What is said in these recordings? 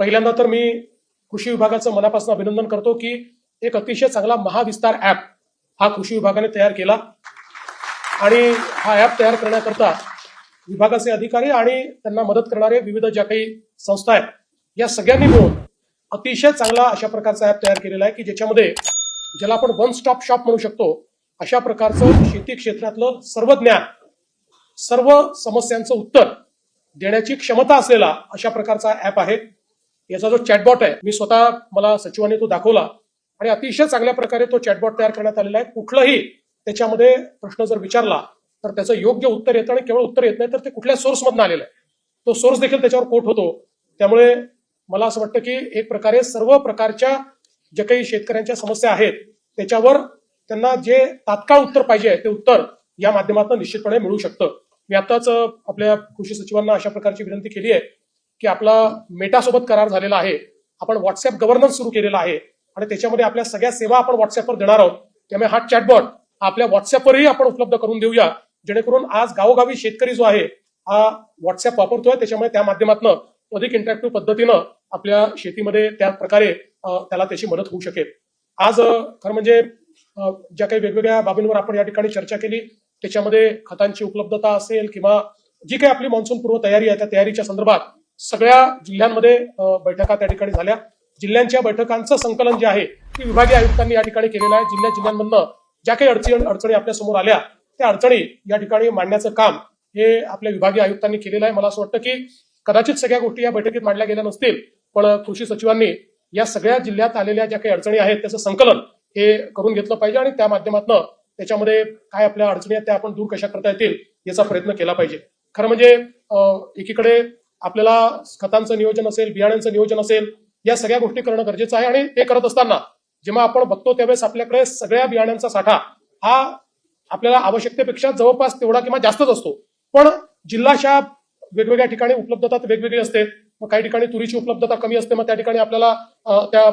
पहिल्यांदा तर मी कृषी विभागाचं मनापासून अभिनंदन करतो की एक अतिशय चांगला महाविस्तार ऍप हा कृषी विभागाने तयार केला. आणि हा ऍप तयार करण्याकरता विभागाचे अधिकारी आणि त्यांना मदत करणारे विविध ज्या काही संस्था आहेत या सगळ्यांनी मिळून अतिशय चांगला अशा प्रकारचा ऍप तयार केलेला आहे की ज्याच्यामध्ये ज्याला आपण वन स्टॉप शॉप म्हणू शकतो अशा प्रकारचं शेती क्षेत्रातलं सर्व ज्ञान सर्व समस्यांचं उत्तर देण्याची क्षमता असलेला अशा प्रकारचा ऍप आहे. याचा जो चॅटबॉट आहे मी स्वतः मला सचिवांनी तो दाखवला. आणि अतिशय चांगल्या प्रकारे तो चॅटबॉट तयार करण्यात आलेला आहे. कुठलाही त्याच्यामध्ये प्रश्न जर विचारला तर त्याचं योग्य उत्तर येतं आणि केवळ उत्तर येत नाही तर ते कुठल्या सोर्समधून आलेलं आहे. तो सोर्स देखील त्याच्यावर कोट होतो. त्यामुळे मला असं वाटतं की एक प्रकारे सर्व प्रकारच्या ज्या काही शेतकऱ्यांच्या समस्या आहेत त्याच्यावर त्यांना जे तात्काळ उत्तर पाहिजे ते उत्तर या माध्यमातून निश्चितपणे मिळू शकतं. मी आताच आपल्या कृषी सचिवांना अशा प्रकारची विनंती केली आहे. की आपला मेटासोबत करार झालेला आहे. आपण व्हॉट्सअप गव्हर्नन्स सुरू केलेला आहे. आणि त्याच्यामध्ये आपल्या सगळ्या सेवा आपण व्हॉट्सअपवर देणार आहोत. त्यामुळे हा चॅटबॉट आपल्या व्हॉट्सअपवरही आपण उपलब्ध करून देऊया. जेणेकरून आज गावोगावी शेतकरी जो आहे हा व्हॉट्सअप वापरतोय. त्याच्यामुळे त्या माध्यमातून अधिक इंटरॅक्टिव्ह पद्धतीनं आपल्या शेतीमध्ये त्या प्रकारे त्याला त्याची मदत होऊ शकेल. आज खरं म्हणजे ज्या काही वेगवेगळ्या बाबींवर आपण या ठिकाणी चर्चा केली त्याच्यामध्ये खतांची उपलब्धता असेल किंवा जी काही आपली मान्सून पूर्व तयारी आहे त्या तयारीच्या संदर्भात सगळ्या जिल्ह्यांमध्ये बैठका त्या ठिकाणी झाल्या. जिल्ह्यांच्या बैठकांचं संकलन जे आहे ते विभागीय आयुक्तांनी या ठिकाणी केलेलं आहे. जिल्ह्या जिल्ह्यांमधनं ज्या काही अडचणी अडचणी आपल्यासमोर आल्या त्या अडचणी या ठिकाणी मांडण्याचं काम हे आपल्या विभागीय आयुक्तांनी केलेलं आहे. मला असं वाटतं की कदाचित सगळ्या गोष्टी या बैठकीत मांडल्या गेल्या नसतील पण कृषी सचिवांनी या सगळ्या जिल्ह्यात आलेल्या ज्या काही अडचणी आहेत त्याचं संकलन हे करून घेतलं पाहिजे आणि त्या माध्यमातून त्याच्यामध्ये काय आपल्या अडचणी आहेत त्या आपण दूर कशा करता येतील याचा प्रयत्न केला पाहिजे. खरं म्हणजे अं, एकीकडे आपल्याला खतांचं नियोजन असेल बियाण्यांचं नियोजन असेल या सगळ्या गोष्टी करणं गरजेचं आहे आणि ते करत असताना जेव्हा आपण बघतो त्यावेळेस आपल्याकडे सगळ्या बियाण्यांचा साठा हा आपल्याला आवश्यकतेपेक्षा जवळपास तेवढा किंवा जास्तच असतो. पण जिल्हाशा वेगवेगळ्या ठिकाणी उपलब्धता वेगवेगळी असते. मग काही ठिकाणी तुरीची उपलब्धता कमी असते. मग त्या ठिकाणी आपल्याला त्या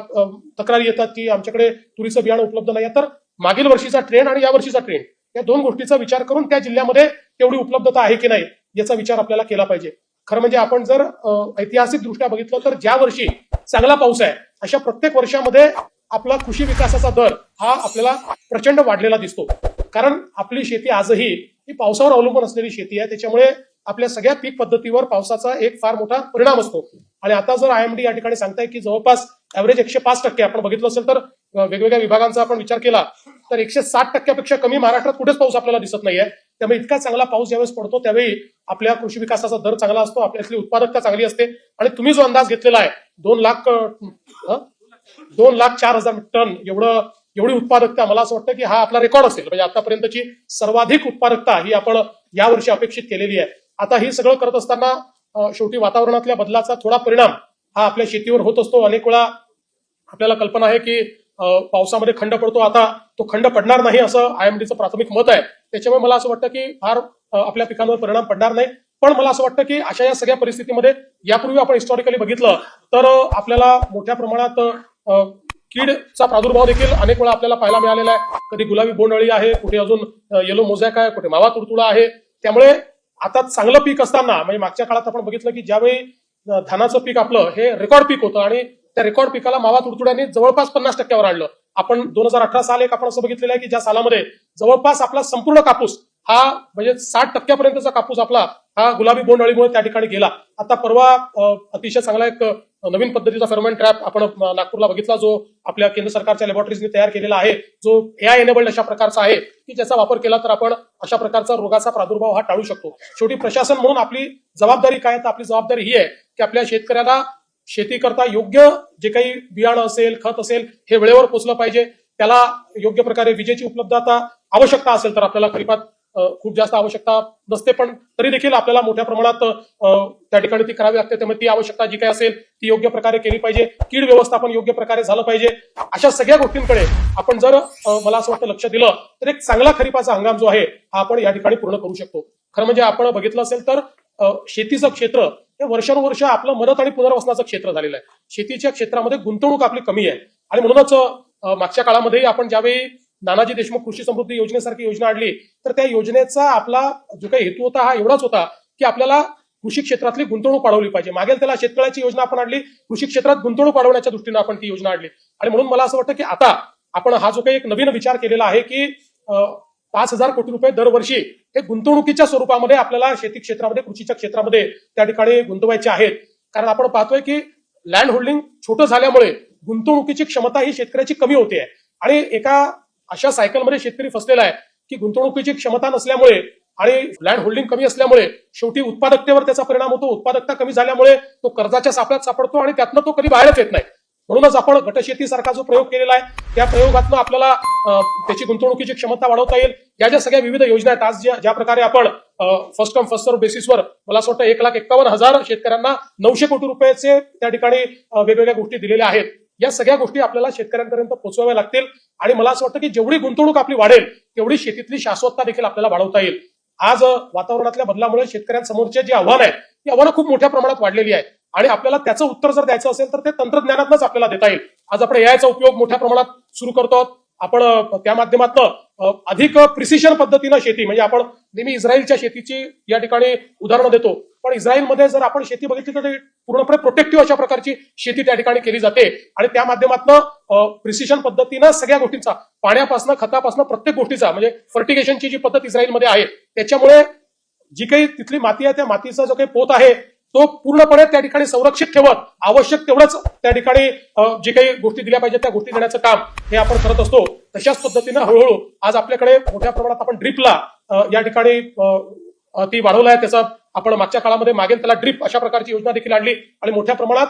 तक्रारी येतात की आमच्याकडे तुरीचं बियाणं उपलब्ध नाही. तर मागील वर्षीचा ट्रेंड आणि या वर्षीचा ट्रेंड या दोन गोष्टीचा विचार करून त्या जिल्ह्यामध्ये तेवढी उपलब्धता आहे की नाही याचा विचार आपल्याला केला पाहिजे. खरं म्हणजे आपण जर ऐतिहासिक दृष्ट्या बघितलं तर ज्या वर्षी चांगला पाऊस आहे अशा प्रत्येक वर्षामध्ये आपला कृषी विकासाचा दर हा आपल्याला प्रचंड वाढलेला दिसतो. कारण आपली शेती आजही ही पावसावर अवलंबून असलेली शेती आहे त्याच्यामुळे आपल्या सगळ्या पीक पद्धतीवर पावसाचा एक फार मोठा परिणाम असतो. आणि आता जर आयएमडी या ठिकाणी सांगताय की जवळपास ऍव्हरेज एकशे पाच टक्के आपण बघितलं असेल तर वेगवेगळ्या विभागांचा आपण विचार केला तर एकशे साठ टक्क्यापेक्षा कमी महाराष्ट्रात कुठेच पाऊस आपल्याला दिसत नाहीये. त्यामुळे इतका चांगला पाऊस ज्यावेळेस पडतो त्यावेळी आपल्या कृषी विकासाचा दर चांगला असतो आपल्यातली उत्पादकता चांगली असते आणि तुम्ही जो अंदाज घेतलेला आहे दोन लाख दोन लाख चार हजार टन एवढं एवढी उत्पादकता मला असं वाटतं की हा आपला रेकॉर्ड असेल. म्हणजे आतापर्यंतची सर्वाधिक उत्पादकता ही आपण यावर्षी अपेक्षित केलेली आहे. आता हे सगळं करत असताना शेवटी वातावरणातल्या बदलाचा थोडा परिणाम हा आपल्या शेतीवर होत असतो. अनेक वेळा आपल्याला कल्पना आहे की पावसामध्ये खंड पडतो. आता तो खंड पडणार नाही असं आयएमडीचं प्राथमिक मत आहे. त्याच्यामुळे मला असं वाटतं की फार आपल्या पिकांवर परिणाम पडणार नाही. पण मला असं वाटतं की अशा या सगळ्या परिस्थितीमध्ये यापूर्वी आपण हिस्टॉरिकली बघितलं तर आपल्याला मोठ्या प्रमाणात कीडचा प्रादुर्भाव देखील अनेक वेळा आपल्याला पाहायला मिळालेला आहे. कधी गुलाबी बोंडअळी आहे कुठे अजून येलो मोझॅक आहे कुठे मावा तुडतुडा आहे. त्यामुळे आता चांगलं पीक असताना म्हणजे मागच्या काळात आपण बघितलं की ज्यावेळी धानाचं पीक आपलं हे रेकॉर्ड पीक होतं आणि त्या रेकॉर्ड पिकाला मावा तुडतुड्याने जवळपास पन्नास टक्क्यावर आणलं. आपण दोन हजार अठरा साल एक आपण असं बघितलेलं आहे की ज्या सालामध्ये जवळपास आपला संपूर्ण कापूस हा म्हणजे साठ टक्क्यापर्यंतचा कापूस आपला हा गुलाबी बोंडअळीमुळे त्या ठिकाणी गेला. आता परवा अं, अतिशय चांगला एक नवीन पद्धतीचा फेरोमॅन ट्रॅप आपण नागपूरला बघितला जो आपल्या केंद्र सरकारच्या लॅबोरेटरीजने तयार केलेला आहे जो एआय एनेबल्ड अशा प्रकारचा आहे की ज्याचा वापर केला तर आपण अशा प्रकारचा रोगाचा प्रादुर्भाव हा टाळू शकतो. शेवटी प्रशासन म्हणून आपली जबाबदारी काय तर आपली जबाबदारी ही आहे की आपल्या शेतकऱ्याला शेती करता योग्य जे काही बियाणं असेल खत असेल हे वेळेवर पोचलं पाहिजे. त्याला योग्य प्रकारे विजेची उपलब्धता आवश्यकता असेल तर आपल्याला खरीपात खूप जास्त आवश्यकता नसते पण तरी देखील आपल्याला मोठ्या प्रमाणात अं, त्या ठिकाणी ती करावी लागते. त्यामुळे ती आवश्यकता जी काय असेल ती योग्य प्रकारे केली पाहिजे. कीड व्यवस्थापन योग्य प्रकारे झालं पाहिजे. अशा सगळ्या गोष्टींकडे आपण जर मला असं वाटतं लक्ष दिलं तर एक चांगला खरीपाचा हंगाम जो आहे हा आपण या ठिकाणी पूर्ण करू शकतो. खरं म्हणजे आपण बघितलं असेल तर शेतीचं क्षेत्र हे वर्षानुवर्ष आपलं मदत आणि पुनर्वसनाचं क्षेत्र झालेलं आहे. शेतीच्या क्षेत्रामध्ये गुंतवणूक आपली कमी आहे. आणि म्हणूनच मागच्या काळामध्ये आपण ज्यावेळी नानाजी देशमुख कृषी समृद्धी योजनेसारखी योजना आणली. तर त्या योजनेचा आपला जो काही हेतू होता हा एवढाच होता की आपल्याला कृषी क्षेत्रातली गुंतवणूक वाढवली पाहिजे. मागेल त्याला शेतकऱ्याची योजना आपण आणली कृषी क्षेत्रात गुंतवणूक वाढवण्याच्या दृष्टीनं आपण ती योजना आणली. आणि म्हणून मला असं वाटतं की आता आपण हा जो काही एक नवीन विचार केलेला आहे की पाच हजार कोटी रुपये दरवर्षी हे गुंतवणुकीच्या स्वरूपामध्ये आपल्याला शेती क्षेत्रामध्ये कृषीच्या क्षेत्रामध्ये त्या ठिकाणी गुंतवायचे आहेत. कारण आपण पाहतोय की लँड होल्डिंग छोटं झाल्यामुळे गुंतवणुकीची क्षमता ही शेतकऱ्याची कमी होते. आहे आणि एका अशा सायकलमध्ये शेतकरी फसलेला आहे की गुंतवणुकीची क्षमता नसल्यामुळे आणि लँड होल्डिंग कमी असल्यामुळे शेवटी उत्पादकतेवर त्याचा परिणाम होतो. उत्पादकता कमी झाल्यामुळे तो कर्जाच्या सापळ्यात सापडतो आणि त्यातनं तो कधी बाहेरच येत नाही. म्हणूनच आपण गटशेतीसारखा जो प्रयोग केलेला आहे त्या प्रयोगातनं आपल्याला त्याची गुंतवणुकीची क्षमता वाढवता येईल. या ज्या सगळ्या विविध योजना आहेत आज ज्या ज्या प्रकारे आपण फर्स्ट कम फर्स्ट सर्व बेसिसवर मला असं वाटतं एक लाख एक्कावन्न हजार शेतकऱ्यांना नऊशे कोटी रुपयाचे त्या ठिकाणी वेगवेगळ्या गोष्टी दिलेल्या आहेत. या सगळ्या गोष्टी आपल्याला शेतकऱ्यांपर्यंत पोहोचवाव्या लागतील. आणि मला असं वाटतं की जेवढी गुंतवणूक आपली वाढेल तेवढी शेतीतली शाश्वतता देखील आपल्याला वाढवता येईल. आज वातावरणातल्या बदलामुळे शेतकऱ्यांसमोरचे जे आव्हान आहे ती आव्हानं खूप मोठ्या प्रमाणात वाढलेली आहे आणि आपल्याला त्याचं उत्तर जर द्यायचं असेल तर ते तंत्रज्ञानातूनच आपल्याला देता येईल. आज आपण एआयचा उपयोग मोठ्या प्रमाणात सुरू करतो आहोत. आपण त्या माध्यमातनं अधिक प्रिसिशन पद्धतीनं शेती म्हणजे आपण नेहमी इस्रायलच्या शेतीची या ठिकाणी उदाहरणं देतो. पण इस्रायलमध्ये जर आपण शेती बघितली तर पूर्णपणे प्रोटेक्टिव्ह अशा प्रकारची शेती त्या ठिकाणी केली जाते. आणि त्या माध्यमातून प्रिसिशन पद्धतीनं सगळ्या गोष्टींचा पाण्यापासून खतापासून प्रत्येक गोष्टीचा म्हणजे फर्टिगेशनची जी पद्धत इस्रायलमध्ये आहे त्याच्यामुळे जी काही तिथली माती आहे त्या मातीचा जो काही पोत आहे तो पूर्णपणे त्या ठिकाणी संरक्षित ठेवत आवश्यक तेवढंच त्या ठिकाणी जे काही गोष्टी दिल्या पाहिजे त्या गोष्टी देण्याचं काम हे आपण करत असतो. तशाच पद्धतीनं हळूहळू आज आपल्याकडे मोठ्या प्रमाणात आपण ड्रिपला या ठिकाणी ती वाढवलं आहे. त्याचा आपण मागच्या काळामध्ये मागेल त्याला ड्रीप अशा प्रकारची योजना देखील आणली आणि मोठ्या प्रमाणात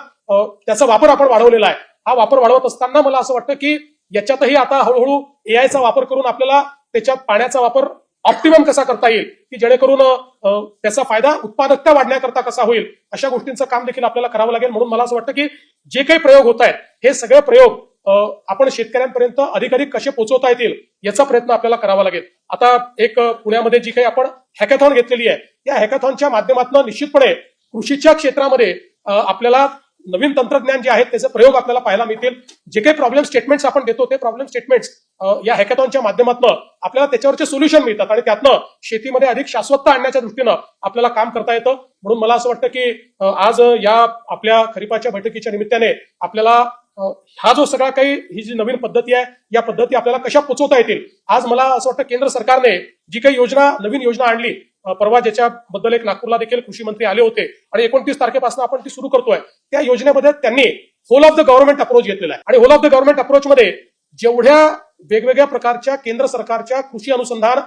त्याचा वापर आपण वाढवलेला आहे. हा वापर वाढवत असताना मला असं वाटतं की याच्यातही आता हळूहळू एआयचा वापर करून आपल्याला त्याच्यात पाण्याचा वापर ऑप्टिमम कसा करता येईल की जेणेकरून त्याचा फायदा उत्पादकता वाढण्याकरता कसा होईल अशा गोष्टींचं काम देखील आपल्याला करावं लागेल. म्हणून मला असं वाटतं की जे काही प्रयोग होत आहेत हे सगळे प्रयोग आपण शेतकऱ्यांपर्यंत अधिकाधिक कसे पोहोचवता येतील याचा प्रयत्न आपल्याला करावा लागेल. आता एक पुण्यामध्ये जी काही आपण हॅकॅथॉन घेतलेली आहे या हॅकॅथॉनच्या माध्यमातून निश्चितपणे कृषीच्या क्षेत्रामध्ये आपल्याला नवीन तंत्रज्ञान जे आहेत त्याचे प्रयोग आपल्याला पाहायला मिळतील. जे काही प्रॉब्लेम स्टेटमेंट्स आपण देतो ते प्रॉब्लेम स्टेटमेंट्स या हॅकॅथॉनच्या माध्यमातून आपल्याला त्याच्यावरचे सोल्युशन मिळतात आणि त्यातनं शेतीमध्ये अधिक शाश्वतता आणण्याच्या दृष्टीनं आपल्याला काम करता येतं. म्हणून मला असं वाटतं की आज या आपल्या खरीपाच्या बैठकीच्या निमित्ताने आपल्याला हो. हा. जो सगळा काही ही जी नवीन पद्धती आहे या पद्धती आपल्याला कशा पोचवता येतील? आज मला असं वाटतं केंद्र सरकारने जी काही योजना नवीन योजना आणली परवा ज्याच्याबद्दल एक नागपूरला देखील कृषी मंत्री आले होते आणि एकोणतीस तारखेपासून आपण ती सुरू करतोय त्या योजनेमध्ये त्यांनी whole of the government approach घेतलेला आहे. आणि whole of the government approach मध्ये जेवढ्या वेगवेगळ्या प्रकारच्या केंद्र सरकारच्या कृषी अनुसंधान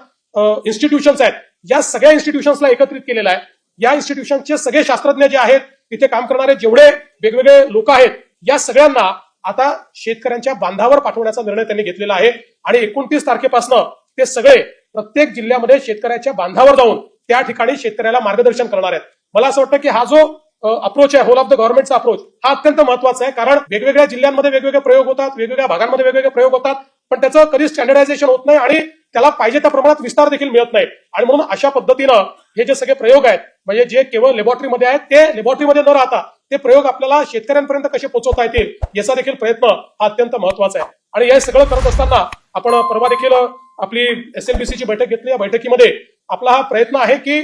इन्स्टिट्यूशन्स आहेत या सगळ्या इन्स्टिट्यूशन्सला एकत्रित केलेला आहे. या इन्स्टिट्यूशनचे सगळे शास्त्रज्ञ जे आहेत तिथे काम करणारे जेवढे वेगवेगळे लोक आहेत या सगळ्यांना आता शेतकऱ्यांच्या बांधावर पाठवण्याचा निर्णय त्यांनी घेतलेला आहे. आणि एकोणतीस तारखेपासून ते सगळे प्रत्येक जिल्ह्यामध्ये शेतकऱ्याच्या बांधावर जाऊन त्या ठिकाणी शेतकऱ्याला मार्गदर्शन करणार आहेत. मला असं वाटतं की हा जो अप्रोच आहे होल ऑफ द गव्हर्नमेंटचा अप्रोच हा अत्यंत महत्त्वाचा आहे. कारण वेगवेगळ्या जिल्ह्यांमध्ये वेगवेगळे प्रयोग होतात वेगवेगळ्या भागांमध्ये वेगवेगळे प्रयोग होतात पण त्याचं कधी स्टँडर्डायझेशन होत नाही आणि त्याला पाहिजे त्या प्रमाणात विस्तार देखील मिळत नाही. आणि म्हणून अशा पद्धतीनं हे जे सगळे प्रयोग आहेत म्हणजे जे केवळ लेबॉरेटरीमध्ये आहेत ते लेबॉरेटरीमध्ये न राहता ते प्रयोग आपल्याला शेतकऱ्यांपर्यंत कसे पोहोचवता येतील याचा देखील प्रयत्न हा अत्यंत महत्त्वाचा आहे. आणि हे सगळं करत असताना आपण परवा देखील आपली एसएलबीसीची बैठक घेतली. या बैठकीमध्ये आपला हा प्रयत्न आहे की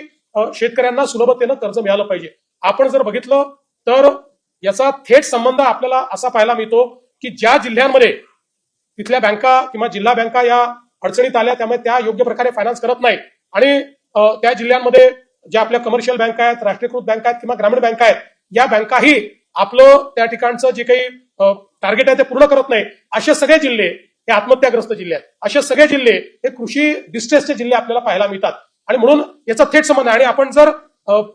शेतकऱ्यांना सुलभतेनं कर्ज मिळालं पाहिजे. आपण जर बघितलं तर याचा थेट संबंध आपल्याला असा पाहायला मिळतो की ज्या जिल्ह्यांमध्ये तिथल्या बँका किंवा जिल्हा बँका या अडचणीत आल्या त्यामुळे त्या योग्य प्रकारे फायनान्स करत नाहीत. आणि त्या जिल्ह्यांमध्ये ज्या आपल्या कमर्शियल बँका आहेत राष्ट्रीयकृत बँका आहेत किंवा ग्रामीण बँका आहेत या बँकाही आपलं त्या ठिकाणचं जे काही टार्गेट आहे ते पूर्ण करत नाही. असे सगळे जिल्हे हे आत्महत्याग्रस्त जिल्हे आहेत. असे सगळे जिल्हे हे कृषी डिस्ट्रेसचे जिल्हे आपल्याला पाहायला मिळतात. आणि म्हणून याचा थेट संबंध आहे. आणि आपण जर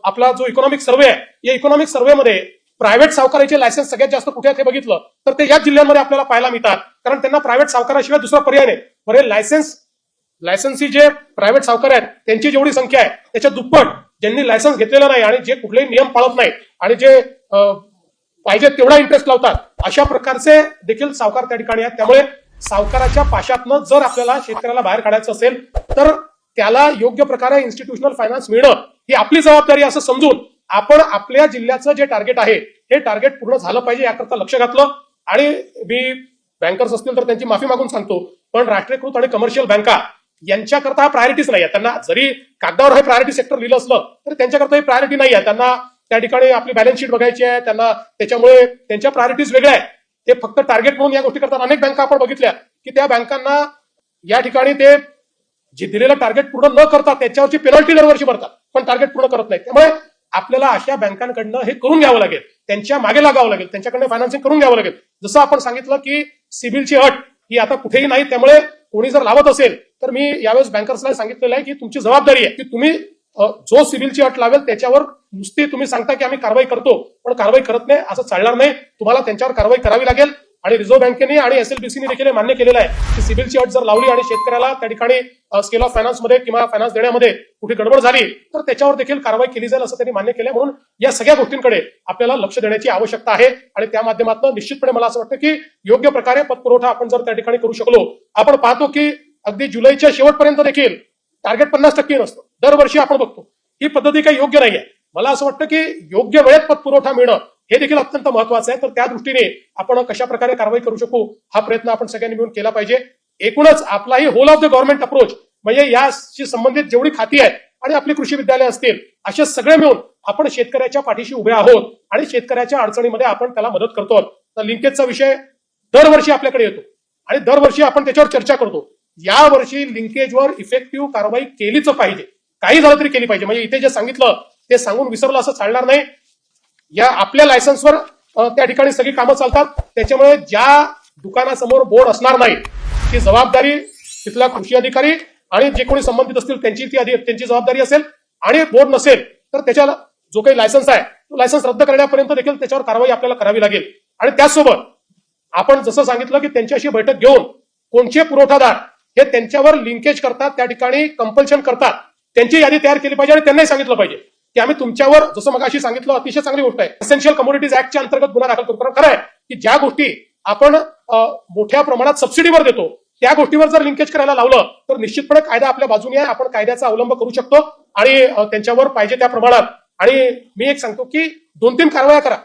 आपला जो इकॉनॉमिक सर्वे आहे या इकॉनॉमिक सर्व्हेमध्ये प्रायव्हेट सावकाराचे लायसन्स सगळ्यात जास्त कुठे हे बघितलं तर ते याच जिल्ह्यांमध्ये आपल्याला पाहायला मिळतात. कारण त्यांना प्रायव्हेट सावकाराशिवाय दुसरा पर्याय नाही. बरे लायसन्स लायसन्सी जे प्रायव्हेट सावकार आहेत त्यांची जेवढी संख्या आहे त्याच्या दुप्पट ज्यांनी लायसन्स घेतलेलं नाही आणि जे कुठलेही नियम पाळत नाही आणि जे पाहिजे तेवढा इंटरेस्ट लावतात अशा प्रकारचे देखील सावकार त्या ठिकाणी आहेत. त्यामुळे सावकाराच्या पाशातनं जर आपल्याला शेतकऱ्याला बाहेर काढायचं असेल तर त्याला योग्य प्रकारे इन्स्टिट्यूशनल फायनान्स मिळणं ही आपली जबाबदारी असं समजून आपण आपल्या जिल्ह्याचं जे टार्गेट आहे हे टार्गेट पूर्ण झालं पाहिजे याकरता लक्ष घातलं. आणि मी बँकर्स असतील तर त्यांची माफी मागून सांगतो पण राष्ट्रीयकृत आणि कमर्शियल बँका यांच्याकरता हा प्रायोरिटीच नाही आहे त्यांना जरी कागदावर हे प्रायोरिटी सेक्टर लिहिलं असलं तरी त्यांच्याकरता ही प्रायोरिटी नाही आहे त्यांना त्या ठिकाणी आपली बॅलन्स शीट बघायची आहे. त्यांना त्याच्यामुळे त्यांच्या प्रायोरिटीज वेगळ्या आहेत. ते फक्त टार्गेट म्हणून या गोष्टी करतात. अनेक बँका आपण बघितल्या की त्या बँकांना या ठिकाणी ते जे दिलेलं टार्गेट पूर्ण न करतात त्याच्यावरची पेनल्टी दरवर्षी भरतात. पण टार्गेट पूर्ण करत नाही त्यामुळे आपल्याला अशा बँकांकडनं हे करून घ्यावं लागेल. त्यांच्या मागे लागावं लागेल. त्यांच्याकडनं फायनान्सिंग करून घ्यावं लागेल. जसं आपण सांगितलं की सिबिलची अट ही आता कुठेही नाही त्यामुळे कोणी जर लावत असेल तर मी यावेळेस बँकर्सला सांगितलेलं आहे की तुमची जबाबदारी आहे की तुम्ही जो सिबिलची अट लावेल त्याच्यावर नुसती तुम्ही सांगता की आम्ही कारवाई करतो पण कारवाई करत नाही असं चालणार नाही. तुम्हाला त्यांच्यावर कारवाई करावी लागेल. आणि रिझर्व्ह बँकेने आणि एसएलबीसीने देखील मान्य केलेलं आहे की सिबिलची अट जर लावली आणि शेतकऱ्याला त्या ठिकाणी स्केल ऑफ फायनान्समध्ये किंवा फायनान्स देण्यामध्ये कुठे गडबड झाली तर त्याच्यावर देखील कारवाई केली जाईल असं त्यांनी मान्य केलं म्हणून या सगळ्या गोष्टींकडे आपल्याला लक्ष देण्याची आवश्यकता आहे आणि त्या माध्यमातून निश्चितपणे मला असं वाटतं की योग्य प्रकारे पतपुरवठा आपण जर त्या ठिकाणी करू शकलो आपण पाहतो की अगदी जुलैच्या शेवटपर्यंत देखील टार्गेट पन्नास टक्के नसतं. दरवर्षी आपण बघतो. ही पद्धती काही योग्य नाही आहे मला असं वाटतं की योग्य वेळेत पतपुरवठा मिळणं हे देखील अत्यंत महत्वाचं आहे. तर त्या दृष्टीने आपण कशा प्रकारे कारवाई करू शकू हा प्रयत्न आपण सगळ्यांनी मिळून केला पाहिजे. एकूणच आपलाही whole of the government approach म्हणजे याशी संबंधित जेवढी खाती आहेत आणि आपली कृषी विद्यालय असतील असे सगळे मिळून आपण शेतकऱ्याच्या पाठीशी उभे आहोत आणि शेतकऱ्याच्या अडचणीमध्ये आपण त्याला मदत करतो. तर लिंकेजचा विषय दरवर्षी आपल्याकडे येतो आणि दरवर्षी आपण त्याच्यावर चर्चा करतो. या वर्षी लिंकेजवर इफेक्टिव्ह कारवाई केलीच पाहिजे. काही झालं तरी केली पाहिजे. म्हणजे इथे जे सांगितलं ते सांगून विसरलं असं चालणार नाही. या आपल्या लायसन्सवर त्या ठिकाणी सगळी कामं चालतात. त्याच्यामुळे ज्या दुकानासमोर बोर्ड असणार नाही ती जबाबदारी तिथला कृषी अधिकारी आणि जे कोणी संबंधित असतील त्यांची ती त्यांची जबाबदारी असेल. आणि बोर्ड नसेल तर त्याच्याला जो काही लायसन्स आहे तो लायसन्स रद्द करण्यापर्यंत देखील त्याच्यावर कारवाई आपल्याला करावी लागेल. आणि त्याचसोबत आपण जसं सांगितलं की त्यांच्याशी बैठक घेऊन कोणचे पुरवठादार हे त्यांच्यावर लिंकेज करतात त्या ठिकाणी कंपल्शन करतात. त्यांची यादी तयार केली पाहिजे आणि त्यांनाही सांगितलं पाहिजे. की आम्ही तुमच्यावर जसं मग अशी सांगितलं अतिशय चांगली गोष्ट आहे. एसेन्शियल कम्युनिटीज ऍक्टच्या अंतर्गत गुन्हा दाखल करतो कारण खरं आहे. की ज्या गोष्टी आपण मोठ्या प्रमाणात सबसिडीवर देतो त्या गोष्टीवर जर लिंकेज करायला लावलं तर निश्चितपणे कायदा आपल्या बाजूने आहे. आपण कायद्याचा अवलंब करू शकतो आणि त्यांच्यावर पाहिजे त्या प्रमाणात. आणि मी एक सांगतो की दोन तीन कारवाया करा.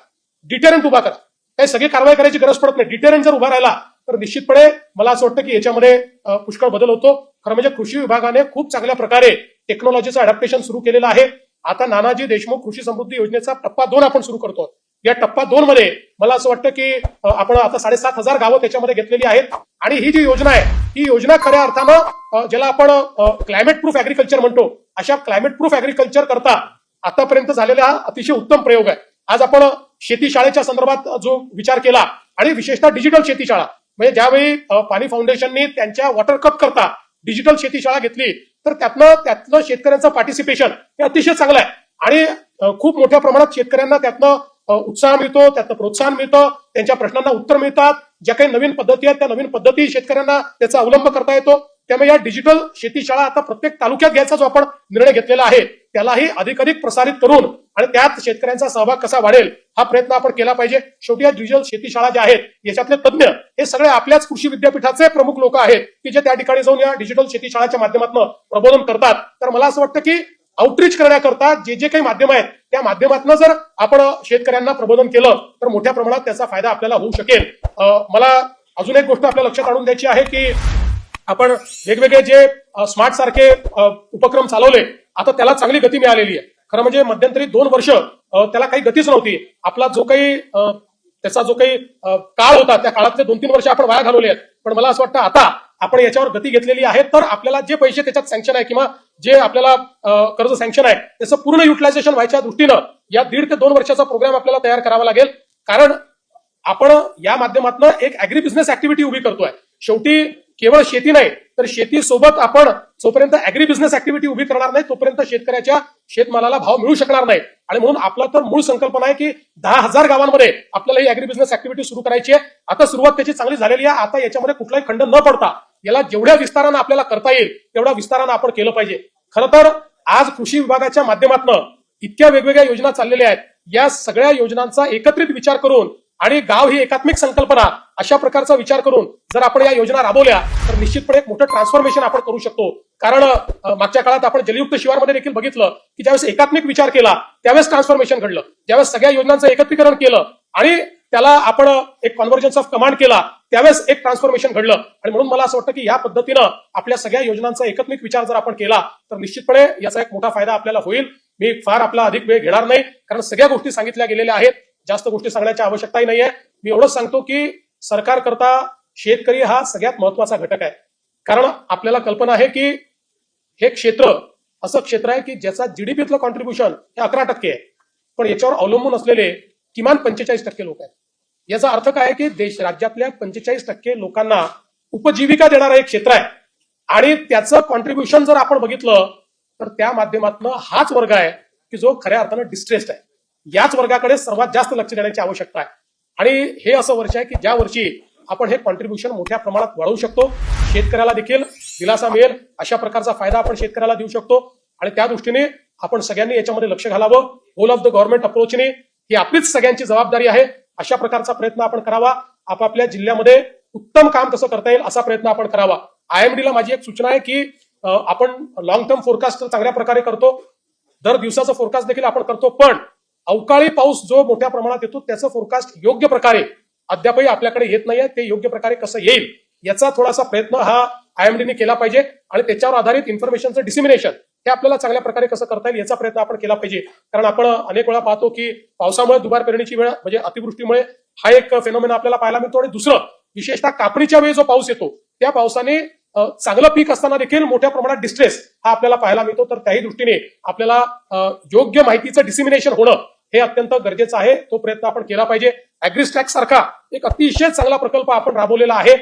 डिटेरंट उभा करा. काही सगळी कारवाई करायची गरज पडत नाही. डिटेरंट जर उभा राहिला तर निश्चितपणे मला असं वाटतं की याच्यामध्ये पुष्कळ बदल होतो. खरं म्हणजे कृषी विभागाने खूप चांगल्या प्रकारे टेक्नॉलॉजीचं अडॅप्टेशन सुरू केलेलं आहे. आता नानाजी देशमुख कृषी समृद्धी योजनेचा टप्पा दोन आपण सुरू करतो. या टप्पा दोन मध्ये मला असं वाटतं की आपण आता साडेसात हजार गावं त्याच्यामध्ये घेतलेली आहेत. आणि ही जी योजना आहे ही योजना खऱ्या अर्थानं ज्याला आपण क्लायमेट प्रूफ अॅग्रिकल्चर म्हणतो. अशा क्लायमेट प्रूफ अॅग्रिकल्चर करता आतापर्यंत झालेला हा अतिशय उत्तम प्रयोग आहे. आज आपण शेती शाळेच्या संदर्भात जो विचार केला आणि विशेषतः डिजिटल शेती शाळा. म्हणजे ज्यावेळी पाणी फाउंडेशननी त्यांच्या वॉटर कप करता डिजिटल शेती शाळा घेतली तर त्यातनं त्यातलं शेतकऱ्यांचं पार्टिसिपेशन हे अतिशय चांगलं आहे. आणि खूप मोठ्या प्रमाणात शेतकऱ्यांना त्यातनं उत्साह मिळतो त्यातनं प्रोत्साहन मिळतं त्यांच्या प्रश्नांना उत्तर मिळतात. ज्या काही नवीन पद्धती आहेत त्या नवीन पद्धती शेतकऱ्यांना त्याचा अवलंब करता येतो. त्यामुळे या डिजिटल शेती शाळा आता प्रत्येक तालुक्यात घ्यायचा जो आपण निर्णय घेतलेला आहे. त्यालाही अधिकाधिक प्रसारित करून आणि त्यात शेतकऱ्यांचा सहभाग कसा वाढेल हा प्रयत्न आपण केला पाहिजे. शेवटी या डिजिटल शेती शाळा ज्या आहेत याच्यातले तज्ज्ञ हे सगळे आपल्याच कृषी विद्यापीठाचे प्रमुख लोक आहेत. की जे त्या ठिकाणी जाऊन या डिजिटल शेती शाळाच्या माध्यमातून प्रबोधन करतात. तर मला असं वाटतं की आउटरीच करण्याकरता जे जे काही माध्यम आहेत त्या माध्यमातून जर आपण शेतकऱ्यांना प्रबोधन केलं तर मोठ्या प्रमाणात त्याचा फायदा आपल्याला होऊ शकेल. मला अजून एक गोष्ट आपल्या लक्षात आणून द्यायची आहे की आपण वेगवेगळे जे स्मार्ट सारखे उपक्रम चालवले आता त्याला चांगली गती मिळालेली आहे. खरं म्हणजे मध्यंतरी दोन वर्ष त्याला काही गतीच नव्हती. आपला जो काही त्याचा जो काही काळ होता त्या काळातले दोन तीन वर्ष आपण वाया घालवले आहेत. पण मला असं वाटतं आता आपण याच्यावर गती घेतलेली आहे तर आपल्याला जे पैसे त्याच्यात सँक्शन आहे किंवा जे आपल्याला कर्ज सँक्शन आहे त्याचं पूर्ण युटिलायझेशन व्हायच्या दृष्टीनं या दीड ते दोन वर्षाचा प्रोग्राम आपल्याला तयार करावा लागेल. कारण आपण या माध्यमातून एक अॅग्री बिझनेस ऍक्टिव्हिटी उभी करतोय. शेवटी केवळ शेती नाही तर शेतीसोबत आपण जोपर्यंत अॅग्री बिझनेस ऍक्टिव्हिटी उभी करणार नाही तोपर्यंत शेतकऱ्याच्या शेतमालाला भाव मिळू शकणार नाही. आणि म्हणून आपला तर मूळ संकल्पना आहे की दहा हजार गावांमध्ये आपल्याला ही अॅग्री बिझनेस ऍक्टिव्हिटी सुरू करायची आहे. आता सुरुवात त्याची चांगली झालेली आहे. आता याच्यामध्ये कुठलाही खंड न पडता याला जेवढ्या विस्तारानं आपल्याला करता येईल तेवढ्या विस्तारानं आपण केलं पाहिजे. खरं तर आज कृषी विभागाच्या माध्यमातून इतक्या वेगवेगळ्या योजना चाललेल्या आहेत. या सगळ्या योजनांचा एकत्रित विचार करून आणि गाव ही एकात्मिक संकल्पना अशा प्रकारचा विचार करून जर आपण या योजना राबवल्या तर निश्चितपणे एक मोठं ट्रान्सफॉर्मेशन आपण करू शकतो. कारण मागच्या काळात आपण जलयुक्त शिवारमध्ये देखील बघितलं की ज्यावेळेस एकात्मिक विचार केला त्यावेळेस ट्रान्सफॉर्मेशन घडलं. ज्यावेळेस सगळ्या योजनांचं एकत्रीकरण केलं आणि त्याला आपण एक कॉन्व्हर्जन्स ऑफ कमांड केला त्यावेळेस एक ट्रान्सफॉर्मेशन घडलं. आणि म्हणून मला असं वाटतं की या पद्धतीनं आपल्या सगळ्या योजनांचा एकात्मिक विचार जर आपण केला तर निश्चितपणे याचा एक मोठा फायदा आपल्याला होईल. मी फार आपला अधिक वेळ घेणार नाही कारण सगळ्या गोष्टी सांगितल्या गेलेल्या आहेत. जास्त गोष्टी सांगण्याची आवश्यकताही नाहीये. मी एवढंच सांगतो की सरकार करता शेतकरी हा सगळ्यात महत्त्वाचा घटक आहे. कारण आपल्याला कल्पना आहे की हे क्षेत्र असं क्षेत्र आहे की ज्याचा जीडीपीतलं कॉन्ट्रीब्युशन हे अकरा टक्के आहे. पण याच्यावर अवलंबून असलेले किमान पंचेचाळीस टक्के लोक आहेत. याचा अर्थ काय की देश राज्यातल्या पंचेचाळीस टक्के लोकांना उपजीविका देणारं एक क्षेत्र आहे. आणि त्याचं कॉन्ट्रीब्युशन जर आपण बघितलं तर त्या माध्यमातनं हाच वर्ग आहे की जो खऱ्या अर्थानं डिस्ट्रेस्ड आहे. याच वर्गाकडे सर्वात जास्त लक्ष देण्याची आवश्यकता आहे. आणि हे असं वर्ष आहे की ज्या वर्षी आपण हे कॉन्ट्रीब्युशन मोठ्या प्रमाणात वाढवू शकतो. शेतकऱ्याला देखील दिलासा मिळेल अशा प्रकारचा फायदा आपण शेतकऱ्याला देऊ शकतो. आणि त्या दृष्टीने आपण सगळ्यांनी याच्यामध्ये लक्ष घालावं. होल ऑफ द गव्हर्नमेंट अप्रोचने ही आपलीच सगळ्यांची जबाबदारी आहे. अशा प्रकारचा प्रयत्न आपण करावा. आपापल्या जिल्ह्यामध्ये उत्तम काम कसं करता येईल असा प्रयत्न आपण करावा. आयएमडीला माझी एक सूचना आहे की आपण लॉंग टर्म फोरकास्ट चांगल्या प्रकारे करतो. दर दिवसाचा फोरकास्ट देखील आपण करतो. पण अवकाळी पाऊस जो मोठ्या प्रमाणात येतो त्याचं फोरकास्ट योग्य प्रकारे अद्यापही आपल्याकडे येत नाहीये. ते योग्य प्रकारे कसं येईल याचा थोडासा प्रयत्न हा आयएमडीने केला पाहिजे आणि त्याच्यावर आधारित इन्फॉर्मेशनचं डिसिमिनेशन हे आपल्याला चांगल्या प्रकारे कसं करता येईल याचा प्रयत्न आपण केला पाहिजे. कारण आपण अनेक वेळा पाहतो की पावसामुळे दुबार पेरणीची वेळ म्हणजे अतिवृष्टीमुळे हा एक फेनोमेना आपल्याला पाहायला मिळतो. आणि दुसरं विशेषतः कापणीच्या वेळी जो पाऊस येतो त्या पावसाने चांगलं पीक असताना देखील मोठ्या प्रमाणात डिस्ट्रेस हा आपल्याला पाहायला मिळतो. तर त्याही दृष्टीने आपल्याला योग्य माहितीचं डिसिमिनेशन होणं हे अत्यंत गरजेचं आहे. तो प्रयत्न आपण केला पाहिजे. अॅग्रिस्टॅक सारखा एक अतिशय चांगला प्रकल्प आपण राबवलेला आहे.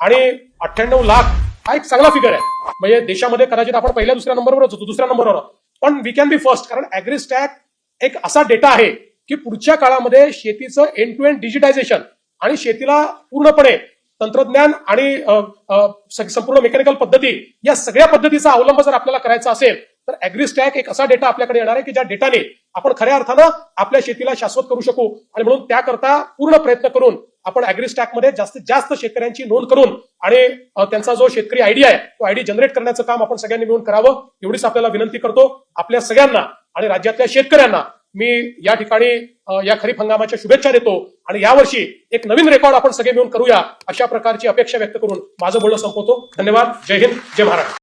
आणि अठ्ठ्याण्णव लाख हा एक चांगला फिगर आहे. म्हणजे देशामध्ये कदाचित आपण पहिल्या दुसऱ्या नंबरवरच होतो दुसऱ्या नंबरवर. पण वी कॅन बी फर्स्ट कारण अॅग्रिस्टॅक एक असा डेटा आहे की पुढच्या काळामध्ये शेतीचं एंड टू एंड डिजिटायझेशन आणि शेतीला पूर्णपणे तंत्रज्ञान आणि संपूर्ण मेकॅनिकल पद्धती या सगळ्या पद्धतीचा अवलंब जर आपल्याला करायचा असेल तर अॅग्रिस्टॅक एक असा डेटा आपल्याकडे येणार आहे की ज्या डेटाने आपण खऱ्या अर्थानं आपल्या शेतीला शाश्वत करू शकू. आणि म्हणून त्याकरता पूर्ण प्रयत्न करून आपण मध्ये जास्तीत जास्त शेतकऱ्यांची नोंद करून आणि त्यांचा जो शेतकरी आयडी आहे तो आयडी जनरेट करण्याचं काम आपण सगळ्यांनी मिळून करावं. एवढीच आपल्याला विनंती करतो. आपल्या सगळ्यांना आणि राज्यातल्या शेतकऱ्यांना मी या ठिकाणी या खरीप हंगामाच्या शुभेच्छा देतो. आणि यावर्षी एक नवीन रेकॉर्ड आपण सगळे मिळून करूया अशा प्रकारची अपेक्षा व्यक्त करून माझं बोलणं संपवतो. धन्यवाद. जय हिंद. जय महाराष्ट्र.